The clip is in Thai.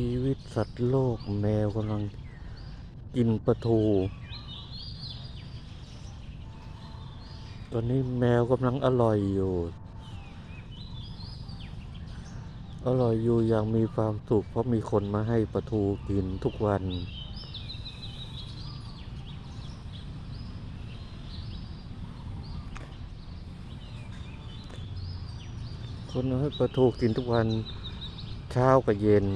ชีวิตสัตว์โลกแมวกำลังกินปลาทู ตอนนี้แมวกำลังอร่อยอยู่ อร่อยอยู่อย่างมีความสุขเพราะมีคนมาให้ปลาทูกินทุกวัน คนให้ปลาทูกินทุกวันเช้ากับเย็น